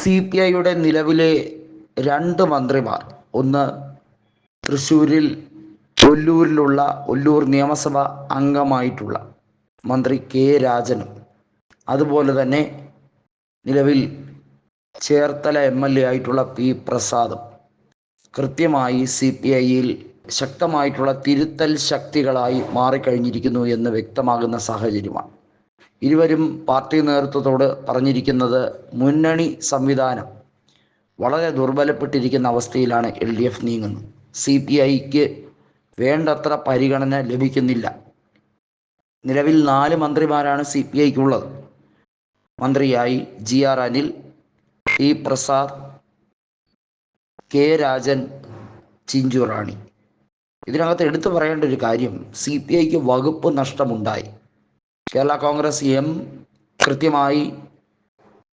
C P ഐയുടെ നിലവിലെ രണ്ട് മന്ത്രിമാർ. ഒന്ന് തൃശ്ശൂരിൽ ഒല്ലൂരിലുള്ള ഒല്ലൂർ നിയമസഭ അംഗമായിട്ടുള്ള മന്ത്രി കെ രാജനും. അതുപോലെ തന്നെ നിലവിൽ ചേർത്തല എം എൽ എ ആയിട്ടുള്ള പി പ്രസാദും. കൃത്യമായി സി പി ഐയിൽ ശക്തമായിട്ടുള്ള തിരുത്തൽ ശക്തികളായി മാറിക്കഴിഞ്ഞിരിക്കുന്നു എന്ന് വ്യക്തമാകുന്ന സാഹചര്യമാണ്. ഇരുവരും പാർട്ടി നേതൃത്വത്തോട് പറഞ്ഞിരിക്കുന്നത് മുന്നണി സംവിധാനം വളരെ ദുർബലപ്പെട്ടിരിക്കുന്ന അവസ്ഥയിലാണ് എൽ ഡി എഫ് നീങ്ങുന്നത്. സി പി ഐക്ക് വേണ്ടത്ര പരിഗണന ലഭിക്കുന്നില്ല. നിലവിൽ നാല് മന്ത്രിമാരാണ് സി പി ഐക്കുള്ളത്. മന്ത്രിയായി G R Anil T Prasad K Rajan Chinchu Rani. ഇതിനകത്ത് എടുത്തു പറയേണ്ട ഒരു കാര്യം സി പി ഐക്ക് വകുപ്പ് നഷ്ടമുണ്ടായി. കേരള കോൺഗ്രസ് എം കൃത്യമായി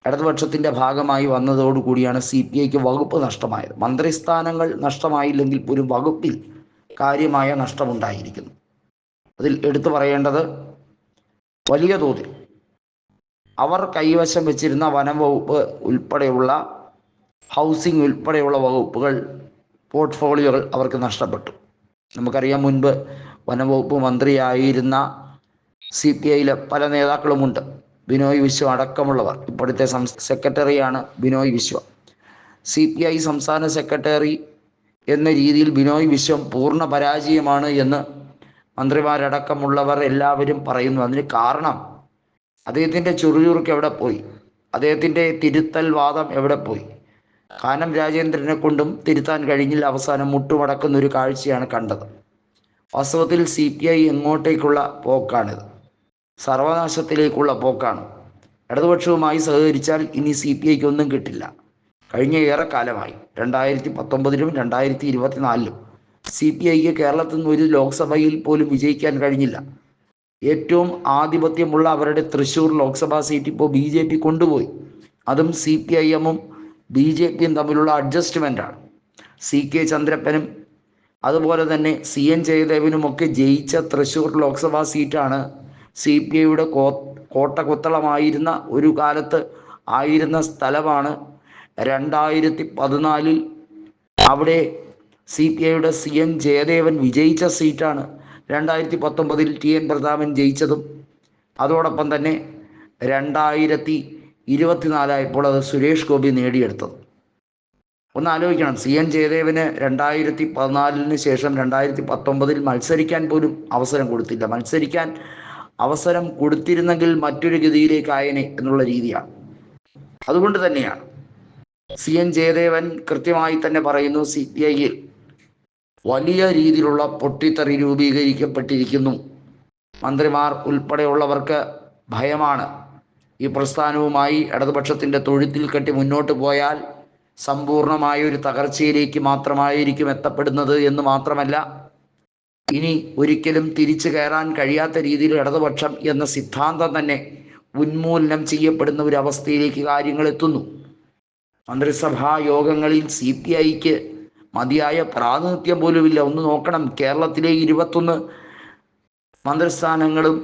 ഇടതുപക്ഷത്തിന്റെ ഭാഗമായി വന്നതോടുകൂടിയാണ് സി പി ഐക്ക് വകുപ്പ് നഷ്ടമായത്. മന്ത്രിസ്ഥാനങ്ങൾ നഷ്ടമായില്ലെങ്കിൽ പോലും വകുപ്പിൽ കാര്യമായ നഷ്ടമുണ്ടായിരിക്കുന്നു. അതിൽ എടുത്തു പറയേണ്ടത് വലിയ തോതിൽ അവർ കൈവശം വെച്ചിരുന്ന വനം വകുപ്പ് ഉൾപ്പെടെയുള്ള ഹൗസിംഗ് ഉൾപ്പെടെയുള്ള വകുപ്പുകൾ പോർട്ട്ഫോളിയോകൾ അവർക്ക് നഷ്ടപ്പെട്ടു. നമുക്കറിയാം മുൻപ് വനംവകുപ്പ് മന്ത്രിയായിരുന്ന സി പി ഐയിലെ പല നേതാക്കളുമുണ്ട്. ബിനോയ് വിശ്വ അടക്കമുള്ളവർ. ഇപ്പോഴത്തെ സെക്രട്ടറിയാണ് Binoy Viswa. C P I സംസ്ഥാന സെക്രട്ടറി എന്ന രീതിയിൽ ബിനോയ് വിശ്വം പൂർണ പരാജയമാണ് എന്ന് മന്ത്രിമാരടക്കമുള്ളവർ എല്ലാവരും പറയുന്നു. അതിന് കാരണം അദ്ദേഹത്തിന്റെ ചുറുചുറുക്ക് എവിടെ പോയി? അദ്ദേഹത്തിന്റെ തിരുത്തൽ വാദം എവിടെ പോയി? കാനം രാജേന്ദ്രനെ കൊണ്ടും തിരുത്താൻ കഴിഞ്ഞില്ല. അവസാനം മുട്ടുമടക്കുന്ന ഒരു കാഴ്ചയാണ് കണ്ടത്. വാസ്തവത്തിൽ സി പി ഐ എങ്ങോട്ടേക്കുള്ള പോക്കാണിത്. സർവനാശത്തിലേക്കുള്ള പോക്കാണ്. ഇടതുപക്ഷവുമായി സഹകരിച്ചാൽ ഇനി സി പി ഐക്ക് ഒന്നും കിട്ടില്ല. കഴിഞ്ഞ ഏറെ കാലമായി രണ്ടായിരത്തി പത്തൊമ്പതിലും രണ്ടായിരത്തി ഇരുപത്തിനാലിലും സി പി ഐക്ക് കേരളത്തിൽ നിന്ന് ഒരു ലോക്സഭയിൽ പോലും വിജയിക്കാൻ കഴിഞ്ഞില്ല. ഏറ്റവും ആധിപത്യമുള്ള അവരുടെ തൃശ്ശൂർ ലോക്സഭാ സീറ്റ് ഇപ്പോൾ ബി ജെ പി കൊണ്ടുപോയി. അതും സി പി ഐ എമ്മും ബി ജെ പിയും തമ്മിലുള്ള അഡ്ജസ്റ്റ്മെന്റാണ് സി കെ ചന്ദ്രപ്പനും അതുപോലെ തന്നെ സി എൻ ജയദേവനും ഒക്കെ ജയിച്ച തൃശ്ശൂർ ലോക്സഭാ സീറ്റാണ് സി പി ഐയുടെ കോ കോട്ട കൊത്തളമായിരുന്ന ഒരു കാലത്ത് ആയിരുന്ന സ്ഥലമാണ് രണ്ടായിരത്തി പതിനാലിൽ അവിടെ സി പി ഐയുടെ സി എൻ ജയദേവൻ വിജയിച്ച സീറ്റാണ് രണ്ടായിരത്തി പത്തൊമ്പതിൽ ടി എൻ പ്രതാപൻ ജയിച്ചതും. അതോടൊപ്പം തന്നെ രണ്ടായിരത്തി ഇരുപത്തിനാലായപ്പോൾ അത് സുരേഷ് ഗോപി നേടിയെടുത്തത്. ഒന്ന് ആലോചിക്കണം. സി എൻ ജയദേവന് രണ്ടായിരത്തി പതിനാലിന് ശേഷം രണ്ടായിരത്തി പത്തൊമ്പതിൽ മത്സരിക്കാൻ പോലും അവസരം കൊടുത്തില്ല. മത്സരിക്കാൻ അവസരം കൊടുത്തിരുന്നെങ്കിൽ മറ്റൊരു ഗതിയിലേക്ക് ആയനെ എന്നുള്ള രീതിയാണ്. അതുകൊണ്ട് തന്നെയാണ്. സി. എൻ. ജയദേവൻ കൃത്യമായി തന്നെ പറയുന്നു സി പി ഐയിൽ വലിയ രീതിയിലുള്ള പൊട്ടിത്തെറി രൂപീകരിക്കപ്പെട്ടിരിക്കുന്നു. മന്ത്രിമാർ ഉൾപ്പെടെയുള്ളവർക്ക് ഭയമാണ്. ഈ പ്രസ്ഥാനവുമായി ഇടതുപക്ഷത്തിന്റെ തൊഴുത്തിൽ കെട്ടി മുന്നോട്ട് പോയാൽ സമ്പൂർണമായ ഒരു തകർച്ചയിലേക്ക് മാത്രമായിരിക്കും എത്തപ്പെടുന്നത് എന്ന് മാത്രമല്ല ഇനി ഒരിക്കലും തിരിച്ചു കയറാൻ കഴിയാത്ത രീതിയിൽ ഇടതുപക്ഷം എന്ന സിദ്ധാന്തം തന്നെ ഉന്മൂലനം ചെയ്യപ്പെടുന്ന ഒരു അവസ്ഥയിലേക്ക് കാര്യങ്ങൾ എത്തുന്നു. മന്ത്രിസഭാ യോഗങ്ങളിൽ സി പി ഐക്ക് മതിയായ പ്രാതിനിധ്യം പോലുമില്ല. ഒന്ന് നോക്കണം കേരളത്തിലെ ഇരുപത്തൊന്ന് മന്ത്രിസ്ഥാനങ്ങളും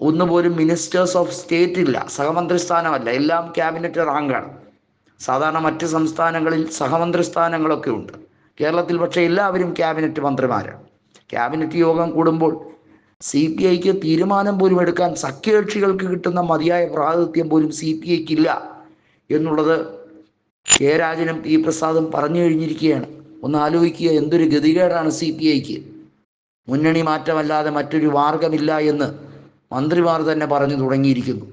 ഒന്നുപോലും മിനിസ്റ്റേഴ്സ് ഓഫ് സ്റ്റേറ്റ് ഇല്ല. സഹമന്ത്രി സ്ഥാനമല്ല എല്ലാം ക്യാബിനറ്റ് റാങ്കാണ് സാധാരണ മറ്റ് സംസ്ഥാനങ്ങളിൽ സഹമന്ത്രി സ്ഥാനങ്ങളൊക്കെ ഉണ്ട്. കേരളത്തിൽ പക്ഷേ എല്ലാവരും ക്യാബിനറ്റ് മന്ത്രിമാരാണ്. ക്യാബിനറ്റ് യോഗം കൂടുമ്പോൾ സി പി ഐക്ക് തീരുമാനം പോലും എടുക്കാൻ സഖ്യകക്ഷികൾക്ക് കിട്ടുന്ന മതിയായ പ്രാതിനിധ്യം പോലും സി പി ഐക്ക് ഇല്ല എന്നുള്ളത് കെ രാജനും പി പ്രസാദും പറഞ്ഞു കഴിഞ്ഞിരിക്കുകയാണ്. ഒന്ന് ആലോചിക്കുക എന്തൊരു ഗതികേടാണ് സി പി ഐക്ക്? മുന്നണി മാറ്റമല്ലാതെ മറ്റൊരു മാർഗമില്ല എന്ന് മന്ത്രിമാർ തന്നെ പറഞ്ഞു തുടങ്ങിയിരിക്കുന്നു.